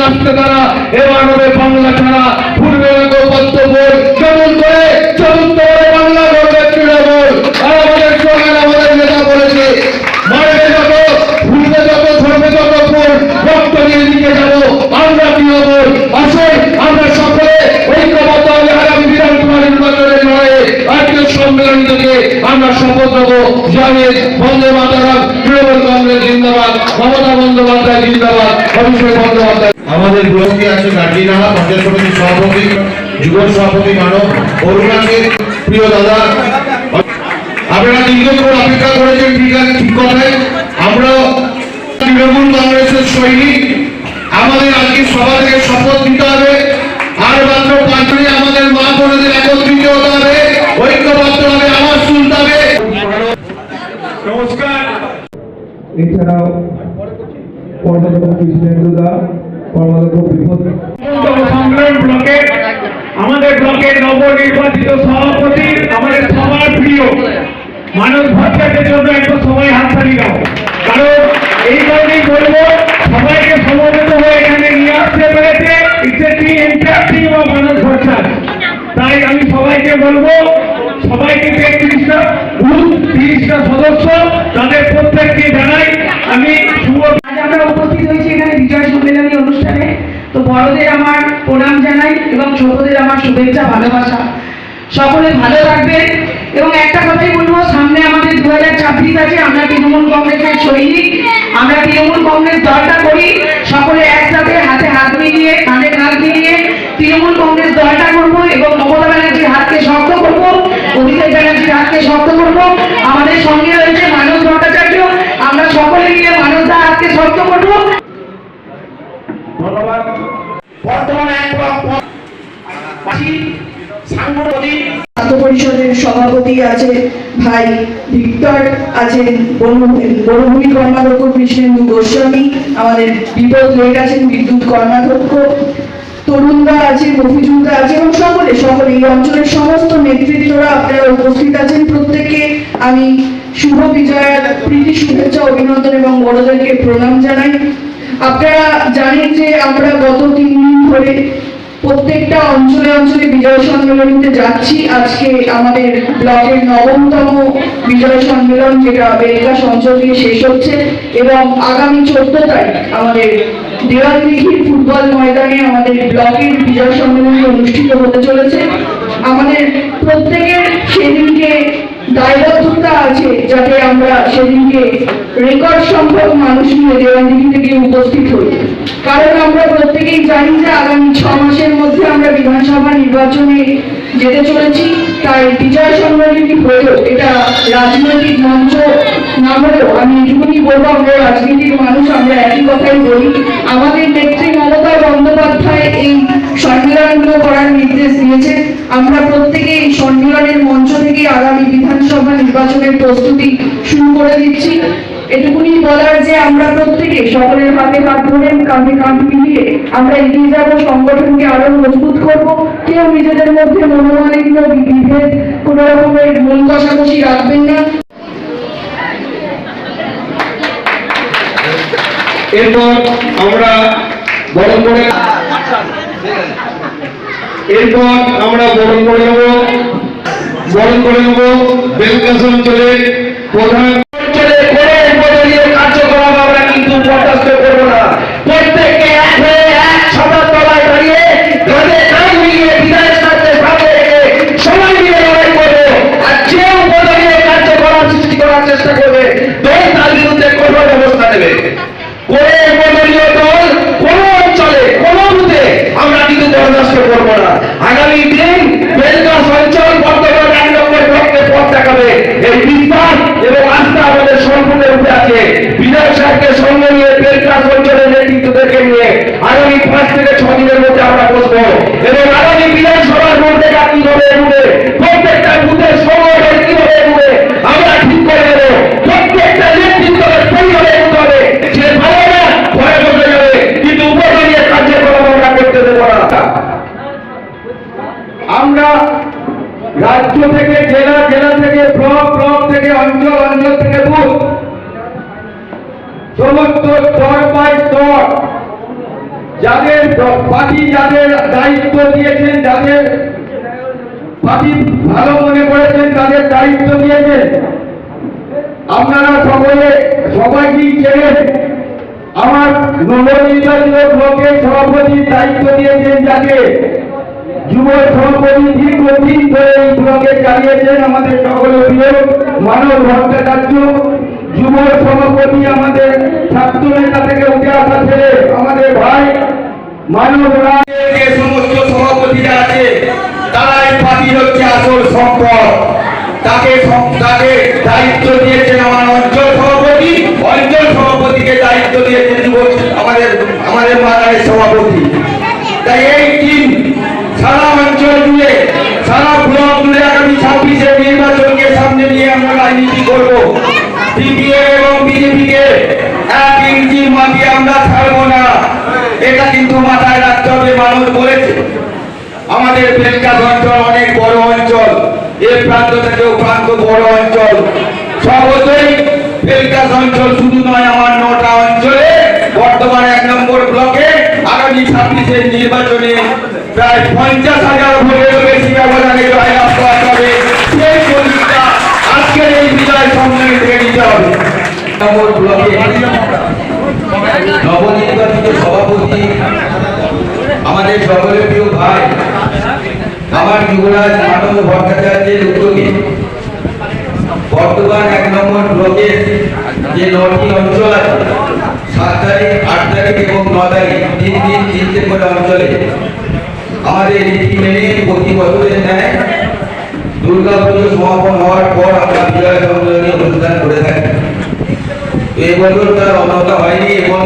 রাষ্ট্র দ্বারা, এবার হবে বাংলা ছাড়া। করে চতুর্থ করে বাংলা যাব, আমরা তৃণমূল। আসুন, আমরা থেকে আমরা শপথ নেব। জানিয়ে বন্দে মাতারাম তৃণমূল কংগ্রেস জিন্দাবাদ মমতা বন্দ্যোপাধ্যায় জিন্দাবাদ অভিষেক বন্দ্যোপাধ্যায়। আমাদের ব্লকে আছে গার্জিয়ানা পঞ্চায়েত সমিতির সভাপতি যুব সভাপতি মানব অরুণাকে প্রিয় দাদা। আপনারা দীর্ঘক্ষণ অপেক্ষা করেছেন ঠিক আছে ঠিক কথাই। আমরা তৃণমূল কংগ্রেসের সৈনিক। আমাদের আজকে সভা থেকে শপথ নিতে হবে। আর মাত্র পাঁচ আমাদের মা বোনদের একত্রিত হতে হবে ঐক্যবদ্ধ হবে আওয়াজ তুলতে হবে এছাড়াও কর্মাধ্যক্ষ কৃষ্ণেন্দুদা ব্লকের সভাপতি, আমাদের সবার প্রিয় ভট্টাচার্যের জন্য দাও। কারণ এই কারণেই বলব, সবাইকে সমবেত হয়ে এখানে নিয়ে আসতে পেরেছে মানব ভট্টাচার্য। তাই আমি সবাইকে বলব সবাইকে তেত্রিশটা বুথ তিরিশটা সদস্য তাদের প্রত্যেককে জানাই, আমি আমরা উপস্থিত হয়েছি এখানে বিজয় সম্মেলনী অনুষ্ঠানে। তো বড়দের আমার প্রণাম জানাই এবং ছোটদের আমার শুভেচ্ছা, ভালোবাসা। সকলে ভালো থাকবেন। এবং একটা কথাই বলব, সামনে আমাদের দু হাজার ছাব্বিশ আছে, আমরা তৃণমূল কংগ্রেসের সৈনিক। আমরা তৃণমূল কংগ্রেস দলটা করি। সকলে একসাথে হাতে হাত মিলিয়ে, কাঁধে কাঁধ মিলিয়ে তৃণমূল কংগ্রেস দলটা করব এবং মমতা ব্যানার্জির হাতকে শক্ত করব অভিষেক ব্যানার্জির হাতকে শক্ত করব আমাদের সঙ্গে রয়েছে মানব ভট্টাচার্য আমরা সকলে মিলে মানবদার হাতকে শক্ত করব ছাত্র পরিষদের সভাপতি আছে ভাই ভিক্টর আছেন বনভূমি কর্মাধ্যক্ষ কৃষ্ণেন্দু গোস্বামী, আমাদের বিপদ আছেন বিদ্যুৎ কর্মাধ্যক্ষ। তরুণদা আছে মফিজুলদা আছে এবং সকলে সকলে, এই অঞ্চলের সমস্ত নেতৃত্বরা আপনারা উপস্থিত আছেন প্রত্যেককে আমি শুভ বিজয়ার প্রীতি শুভেচ্ছা, অভিনন্দন এবং বড়দেরকে প্রণাম জানাই। আপনারা জানেন যে আমরা গত তিন দিন ধরে প্রত্যেকটা অঞ্চলে অঞ্চলে বিজয় সম্মেলনীতে যাচ্ছি। আজকে আমাদের ব্লকের নবমতম বিজয় সম্মেলন, যেটা বেলকাশ অঞ্চল দিয়ে শেষ হচ্ছে। এবং আগামী চোদ্দ তারিখ আমাদের দেওয়ালদিঘির ফুটবল ময়দানে আমাদের ব্লকের বিজয় সম্মেলনী অনুষ্ঠিত হতে চলেছে। আমাদের প্রত্যেকের সেদিনকে দায়বদ্ধতা আছে, যাতে আমরা সেদিনকে রেকর্ড সংখ্যক মানুষ নিয়ে দেওয়ানদিঘিতে গিয়ে উপস্থিত হই। কারণ আমরা প্রত্যেকেই জানি যে আগামী ছ আমরা বিধানসভা নির্বাচনে যেতে চলেছি, তাই বিজয় সম্মেলনী হলেও এটা রাজনৈতিক মঞ্চ না হলেও আমি এটুকুনি বলব, আমরা রাজনীতির মানুষ, আমরা একই কথাই বলি। আমাদের নেত্রী মমতা বন্দ্যোপাধ্যায় এই সম্মেলনগুলো করার নির্দেশ দিয়েছে। আমরা প্রত্যেকে এই সম্মেলনের মঞ্চ থেকে আগামী বিধানসভা নির্বাচনের প্রস্তুতি শুরু করে দিচ্ছি। এটুকুনি বলার যে আমরা প্রত্যেকে সকলের হাতে হাত ধরে কাঁধে কাঁধ মিলিয়ে আমরা এগিয়ে যাব, সংগঠনকে আরও মজবুত করব, কেউ নিজেদের মধ্যে মনোমালিন্য, বিভেদ রকমের মন কষাকষি রাখবেন না। এরপর আমরা বরণ করে এরপর আমরা বরণ করে নেব। বরণ করে নেব বেলকাস অঞ্চলের প্রধান ব্লক ব্লক থেকে অঞ্চল অঞ্চল থেকে বুথ। সমস্ত স্তর বাই স্তর। যাদের পার্টি যাদের দায়িত্ব দিয়েছেন, যাদের পার্টি ভালো মনে করেছেন, তাদের দায়িত্ব দিয়েছেন। আপনারা সকলে সবাইকেই চেনেন আমার নবনির্বাচিত ব্লকের সভাপতির দায়িত্ব দিয়েছেন যাকে। যুব সভাপতি দীর্ঘদিন ধরে এই ব্লকে চালিয়েছেন আমাদের সকলের প্রিয় মানব ভট্টাচার্য যুব সভাপতি আমাদের ছাত্র নেতা থেকে উঠে আসা ছেলে, আমাদের ভাই, মানব যে সমস্ত সভাপতিরা আছে, তারাই পার্টি হচ্ছে আসল সম্পদ। তাকে তাকে দায়িত্ব দিয়েছেন আমার অঞ্চল সভাপতি, অঞ্চল সভাপতিকে দায়িত্ব দিয়েছেন যুব আমাদের আমাদের মাদারের সভাপতি। তাই এই টিম সারা অঞ্চল জুড়ে, সারা ব্লক জুড়ে আগামী ছাব্বিশে নির্বাচনকে সামনে নিয়ে আমরা রাজনীতি করব। সিপিএম এবং বিজেপিকে এক ইঞ্চি মাটি আমরা ছাড়বো না। এটা কিন্তু মাথায় রাখতে হবে, মানুষ বলেছে। আমাদের বেলকাস অঞ্চল অনেক বড় অঞ্চল। এ প্রান্ত থেকে ও প্রান্ত বড় অঞ্চল। সর্বতই বেলকাস অঞ্চল শুধু নয় আমার নটা অঞ্চলে। বর্তমানে এক নম্বর ব্লকে আগামী ছাব্বিশের নির্বাচনে প্রায় পঞ্চাশ হাজার ভোটের বেশি ব্যবধানে জয়লাভ করা হবে সেই পরিস্থিতি আজকের এই বিজয় সম্মেলন থেকে নিতে হবে। নবনির্বাচিত সভাপতি আমাদের সকলের প্রিয় ভাই, আমার যুবরাজ মানব ভট্টাচার্যের উদ্যোগে বর্তমান এক নম্বর ব্লকের যে নটি অঞ্চল আছে, সাত তারিখ, আট তারিখ এবং ন তারিখ, তিন দিন তিনটে করে অঞ্চলে আমাদের রীতি মেনে প্রতি বছরের সমাপন হওয়ার পর আমরা বিজয় সম্মেলনী অনুষ্ঠান করে থাকি। এবছর তার অন্যতা হয়নি এবং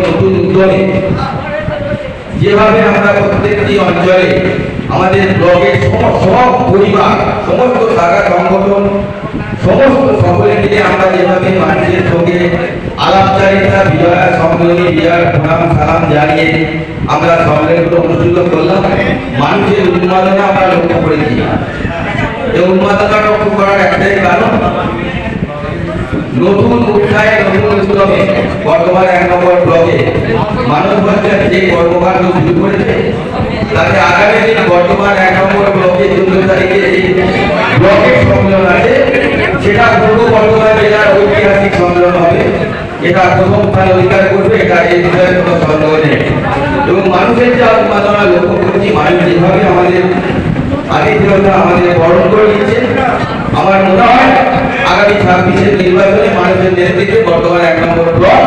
যেভাবে আমরা প্রত্যেকটি অঞ্চলে আমাদের সব পরিবার, সমস্ত শাখা সংগঠন, সমস্ত সকলে আমরা যেভাবে মানুষের সঙ্গে আলাপচারিতা বিজয়া সম্মেলনী বিজয় প্রণাম, সালাম জানিয়ে আমরা সম্মেলনগুলো অনুষ্ঠিত করলাম। মানুষের উন্মাদনা আমরা লক্ষ্য করেছি। এই উন্মাদনা লক্ষ্য করার একটাই কারণ, নতুন উৎসাহে, নতুন উদ্যমে, বর্তমান এক নম্বর ব্লকে মানব ভট্টাচার্য যে কর্মকাণ্ড শুরু করেছে, তাতে আগামী দিন বর্তমান এক নম্বর ব্লকে চোদ্দ তারিখে ব্লকের সম্মেলন আছে সেটা পূর্ব বর্ধমান জেলার ঐতিহাসিক সম্মেলন হবে এটা প্রথম স্থান অধিকার করবে এটা এই বিষয়ে কোনো সন্দেহ নেই। এবং মানুষের যে উন্মাদনা লক্ষ্য করছি মানুষ যেভাবে আমাদের আতিথেয়তা আমাদের বরণ করে নিচ্ছে আমার মনে হয় আগামী ছাব্বিশের নির্বাচনে মানুষের নেতৃত্বে বর্তমানে এক নম্বর ব্লক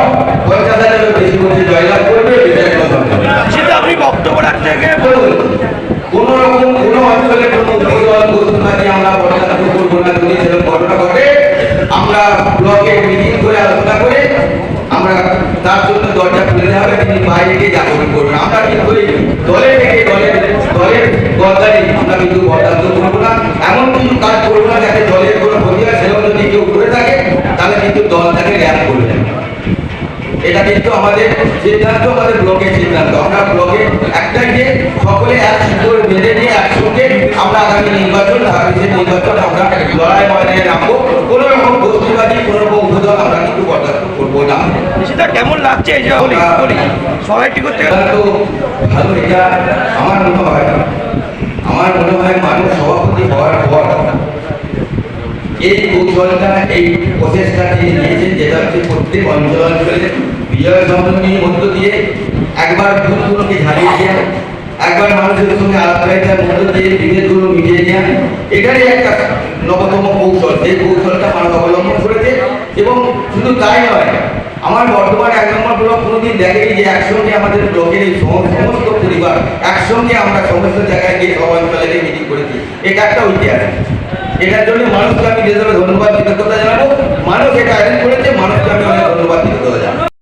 পঞ্চাশ হাজারেরও বেশি করছে জয়লাভ করবে কোনো সন্দেহ। সেটা আপনি বক্তব্য রাখতে গিয়ে বলুন, কোন রকম কোন অঞ্চলে কোন দল ঘোষণা দিয়ে আমরা বর্তমান করব না যদি সেরকম ঘটনা ঘটে আমরা ব্লকে মিটিং করে আলোচনা করে আমরা তার জন্য দরজা খুলে হবে, তিনি বাইরে গিয়ে যাপন করবেন। আমরা কিন্তু দলে থেকে দলের দলের গদ্দারি, আমরা কিন্তু বরদাস্ত করব না। এমন কিছু কাজ করব না যাতে দলের কোনো ক্ষতি হয়, সেরকম যদি কেউ করে থাকে, তাহলে কিন্তু দল তাকে জ্ঞান করবে এটা কিন্তু আমাদের সিদ্ধান্ত, আমাদের ব্লকের সিদ্ধান্ত। আমরা ব্লকে একটাই যে সকলে এক সুন্দর বেঁধে নিয়ে, একসঙ্গে আমরা আগামী নির্বাচন ছাব্বিশের নির্বাচন, আমরা লড়াই ময়দানে নামবো। কোনো রকম গোষ্ঠীবাদী, কোনো রকম উপদল আমরা কিন্তু বরদাস্ত করব না। সেটা কেমন লাগছে এই যে বলি বলি? সবাই ঠিক করতে ভালো এটা আমার মনে হয় আমার মনে হয় মানুষ সভাপতি হওয়ার পর এই কৌশলটা এই প্রচেষ্টা তিনি নিয়েছেন যেটা হচ্ছে প্রত্যেক অঞ্চল অঞ্চলে বিজয় সম্মেলনীর মধ্য দিয়ে একবার ভুলগুলোকে ঝালিয়ে দেওয়া একবার মানুষের সঙ্গে আলাপচারিতার মধ্য দিয়ে বিভেদগুলো মিটিয়ে নেওয়া এটারই একটা নবতম কৌশল। সেই কৌশলটা মানুষ অবলম্বন করেছে এবং শুধু তাই নয় আমার বর্তমান এক নম্বর ব্লক কোনোদিন দেখেনি যে একসঙ্গে আমাদের ব্লকের এই সমস্ত পরিবার একসঙ্গে আমরা সমস্ত জায়গায় গিয়ে সব অঞ্চলে গিয়ে মিটিং করেছি। এটা একটা ঐতিহাস। এটার জন্য মানুষকে আমি যে ধন্যবাদ, কৃতজ্ঞতা জানাব। মানুষ এটা অ্যারেঞ্জ করেছে, মানুষকে আমি অনেক ধন্যবাদ, কৃতজ্ঞতা জানাব।